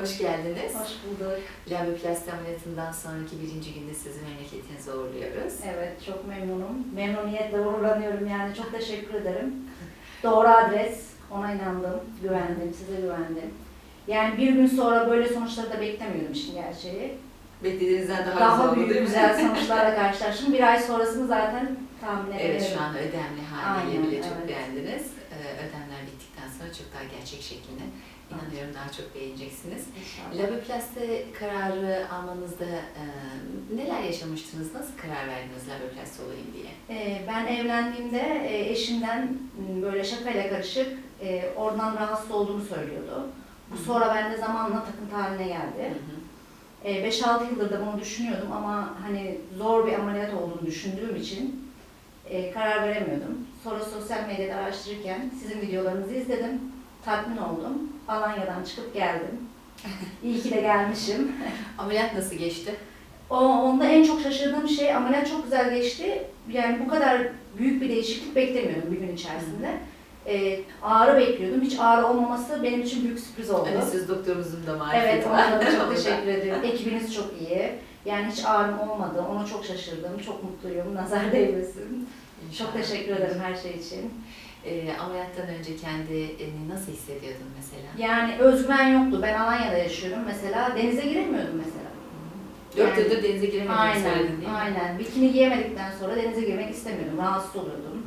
Hoş geldiniz. Hoş bulduk. Laboplasti ameliyatından sonraki birinci günde sizi memleketinize uğurluyoruz. Evet, çok memnunum. Memnuniyetle uğurlanıyorum yani. Çok teşekkür ederim. Doğru adres. Ona inandım, güvendim, size güvendim. Yani bir gün sonra böyle sonuçları da beklemiyordum işin gerçeği. Beklediğinizden daha, Daha, büyük değil mi? güzel sonuçlarla karşılaştım. Bir ay sonrasını zaten tahmin ederim. Evet şu an ödemli haliyle Aynen, bile çok evet. beğendiniz. Ee, ödemler sonra çok daha gerçek şekline inanıyorum daha çok beğeneceksiniz. Laboplasti kararı almanızda e, neler yaşamıştınız? Nasıl karar verdiniz laboplasti olayım diye? Ee, ben evlendiğimde e, eşimden böyle şakayla karışık e, oradan rahatsız olduğunu söylüyordu. Bu sonra bende zamanla takıntı haline Hı geldi. hı. E, 5-6 yıldır da bunu düşünüyordum ama hani zor bir ameliyat olduğunu düşündüğüm için e, karar veremiyordum. Sonra sosyal medyada araştırırken sizin videolarınızı izledim. Tatmin oldum. Alanya'dan çıkıp geldim. İyi ki de gelmişim. Ameliyat nasıl geçti? O, onda en çok şaşırdığım şey ameliyat çok güzel geçti. Yani bu kadar büyük bir değişiklik beklemiyordum bir gün içerisinde. E, ağrı bekliyordum. Hiç ağrı olmaması benim için büyük sürpriz oldu. Hani siz doktorumuzun da marifeti Evet, ona da çok teşekkür ediyorum. Ekibiniz çok iyi. Yani hiç ağrım olmadı. Ona çok şaşırdım. Çok mutluyum. Nazar değmesin. İnşallah. Çok teşekkür ederim her şey için. Ee, ameliyattan önce kendini nasıl hissediyordun mesela? Yani özgüven yoktu. Ben Alanya'da yaşıyorum mesela. Denize giremiyordum mesela. Dört Yani- yıldır denize giremediğini Aynen, söyledin değil mi? aynen. Bikini giyemedikten sonra denize girmek istemiyordum. Rahatsız oluyordum.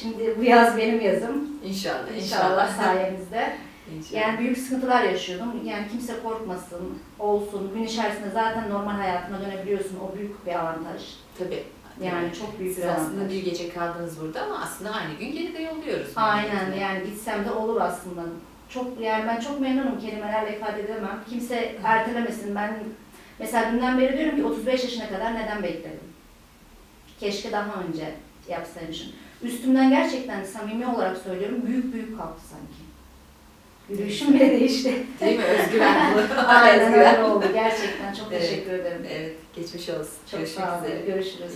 Şimdi bu yaz benim yazım. İnşallah, İnşallah sayenizde. İnşallah. Yani büyük sıkıntılar yaşıyordum. Yani kimse korkmasın, olsun. Gün içerisinde zaten normal hayatına dönebiliyorsun. O büyük bir avantaj. Tabii. Yani çok büyük Siz bir aslında avantaj. bir gece kaldınız burada ama aslında aynı gün geri de yolluyoruz. Aynen memleketine. yani gitsem de olur aslında. Çok yani ben çok memnunum kelimelerle ifade edemem. Kimse ertelemesin. Ben mesela dünden beri diyorum ki 35 yaşına kadar neden bekledim? Keşke daha önce yapsaymışım. Üstümden gerçekten samimi olarak söylüyorum büyük büyük kalktı sanki. Yürüyüşüm bile değişti. Değil mi? Özgüven. Aynen Özgüven. öyle oldu. Gerçekten çok Evet. teşekkür ederim. Evet, geçmiş olsun. Çok Görüşmek sağ olun. üzere. Görüşürüz.